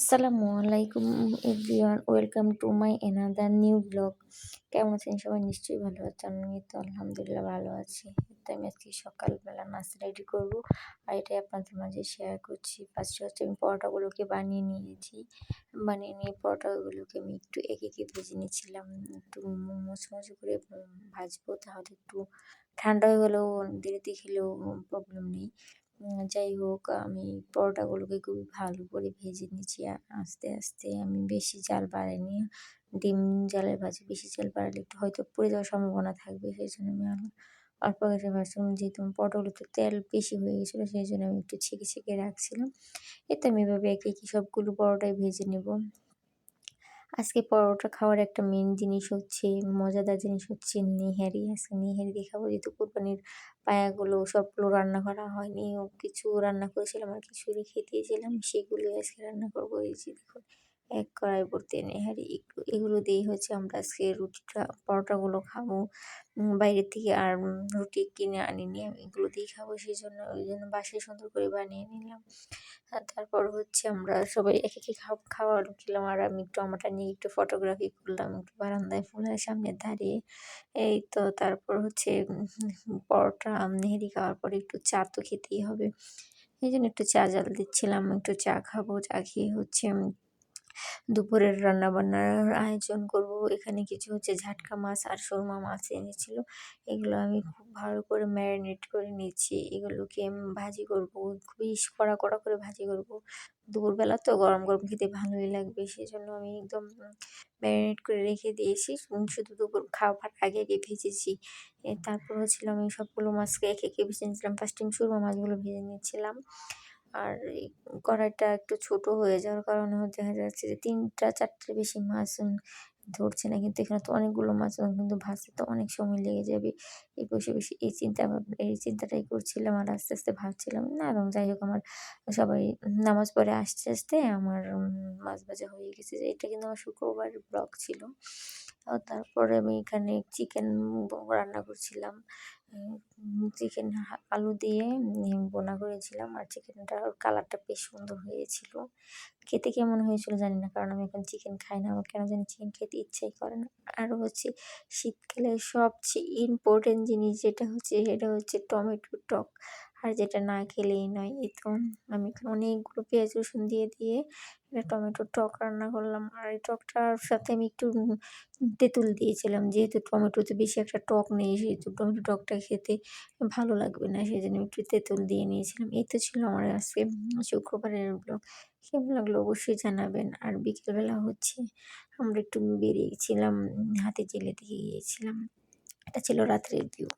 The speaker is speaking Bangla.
আসসালামু আলাইকুম, everyone. Welcome to my another new blog. কেমন আছেন সবাই? নিশ্চয়ই ভালো আছেন। আমি তো আলহামদুলিল্লাহ ভালো আছি। তো আমি আজকে সকালবেলা নাস্তা রেডি করব। আর এটাই আপনাদের মাঝে শেয়ার করছি। ফার্স্টে হচ্ছে আমি পরোটাগুলোকে বানিয়ে নিয়েছি। বানিয়ে নিয়ে পরোটাগুলোকে আমি একটু একে একে ভেজে নিয়েছিলাম একটু মচমচে করে ভাজবো, তাহলে একটু ঠান্ডা হয়ে গেলেও দেরিতে খেলেও প্রবলেম নেই। যাই হোক, আমি পরোটাগুলোকে খুবই ভালো করে ভেজে নিচ্ছি আস্তে আস্তে আমি বেশি জাল বাড়াইনি। ডিম জালের ভাজি বেশি জাল বাড়ালে একটু হয়তো পড়ে যাওয়ার সম্ভাবনা থাকবে সেই জন্য আমি অল্প গ্যাসে ভাজছিলাম। যেহেতু পটলতে তেল বেশি হয়ে গেছিল সেই জন্য আমি একটু ছেঁকে ছেঁকে রাখছিলাম। এতে আমি এভাবে একে একে সবগুলো পরোটাই ভেজে নেব। আজকে পরোটা খাওয়ার একটা মেন জিনিস হচ্ছে, মজাদার জিনিস হচ্ছে নেহারি। আজকে নেহারি দেখাবো যেহেতু কোরবানির পায়াগুলো সবগুলো রান্না করা হয়নি। কিছু রান্না করেছিলাম আর কিছু রেখে দিয়েছিলাম, সেগুলোই আজকে রান্না করব। এই যে দেখুন এক কড়াই ভর্তি নেহারি একটু এগুলো দিয়েই হচ্ছে আমরা আজকে রুটিটা, পরোটাগুলো খাব। বাইরের থেকে আর রুটি কিনে আনিনি আমি, এগুলো দিয়েই খাব, সেই জন্য, ওই জন্য বাসায় সুন্দর করে বানিয়ে নিলাম। তারপর হচ্ছে আমরা সবাই এক একে খাওয়া খেলাম আর আমি টমাটা নিয়ে একটু ফটোগ্রাফি করলাম, একটু বারান্দায় ফুলের সামনে দাঁড়িয়ে। এই তো তারপর হচ্ছে পরোটা নেহেরি খাওয়ার পরে একটু চা তো খেতেই হবে। এই জন্য একটু চা জাল দিচ্ছিলাম, একটু চা খাব, চা খেয়ে হচ্ছে দুপুরের রান্নাবান্নার আয়োজন করব। এখানে কিছু হচ্ছে ঝাটকা মাছ আর সুরমা মাছ এনেছিল। এগুলো আমি খুব ভালো করে ম্যারিনেট করে নিচ্ছি। এগুলোকে ভাজি করব, খুবই কড়া কড়া করে ভাজি করব। দুপুরবেলা তো গরম গরম খেতে ভালোই লাগবে সেই জন্য আমি একদম ম্যারিনেট করে রেখে দিয়েছি। শুধু দুপুর খাওয়ার আগে আগে ভেজেছি। তারপর হচ্ছিল আমি সবগুলো মাছকে একে একে ভেজে নিয়েছিলাম ফার্স্ট টাইম সুরমা মাছগুলো ভেজে নিয়েছিলাম আর এই কড়াইটা একটু ছোট হয়ে যাওয়ার কারণে দেখা যাচ্ছে যে তিনটা, চারটের বেশি মাছ ধরছে না। কিন্তু এখানে তো অনেকগুলো মাছ কিন্তু ভাজতে তো অনেক সময় লেগে যাবে। এই বসে বসে এই চিন্তা এই চিন্তাটাই করছিলাম আর আস্তে আস্তে ভাবছিলাম না, এবং যাই হোক আমার সবাই নামাজ পড়ে আসতে আসতে আমার মাছ ভাজা হয়ে গেছে। যে এটা কিন্তু আমার শুক্রবার ব্লগ ছিল। তারপরে আমি এখানে চিকেন রান্না করছিলাম। চিকেন আলু দিয়ে বোনা করেছিলাম আর চিকেনটার কালারটা বেশ সুন্দর হয়েছিল। খেতে কেমন হয়েছিল জানি না, কারণ আমি এখন চিকেন খাই না। আমার কেন জানি চিকেন খেতে ইচ্ছাই করে না। আর হচ্ছে শীতকালে সবচেয়ে ইম্পর্টেন্ট জিনিস যেটা হচ্ছে, সেটা হচ্ছে টমেটো টক। আর যেটা না খেলেই নয় এই তো আমি অনেকগুলো পেঁয়াজ রসুন দিয়ে দিয়ে এটা টমেটোর টক রান্না করলাম। আর এই টকটার সাথে আমি একটু তেঁতুল দিয়েছিলাম। যেহেতু টমেটোতে বেশি একটা টক নেই, সেহেতু টমেটো টকটা খেতে ভালো লাগবে না সেই জন্য একটু তেঁতুল দিয়ে নিয়েছিলাম। এই তো ছিল আমার আজকে শুক্রবারের ব্লগ। কেমন লাগল অবশ্যই জানাবেন। আর বিকেলবেলা হচ্ছে আমরা একটু বেরিয়েছিলাম হাতে জেলে দিয়ে গিয়েছিলাম। এটা ছিল রাত্রের ভিউ